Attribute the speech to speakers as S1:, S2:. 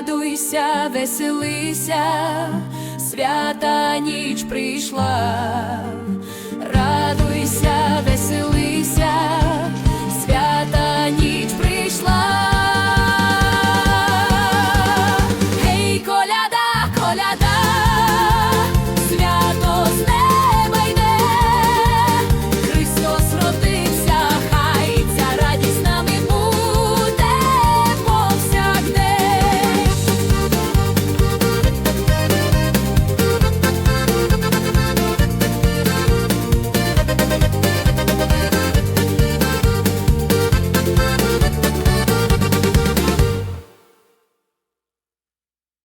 S1: Радуйся, веселися, свята ніч прийшла.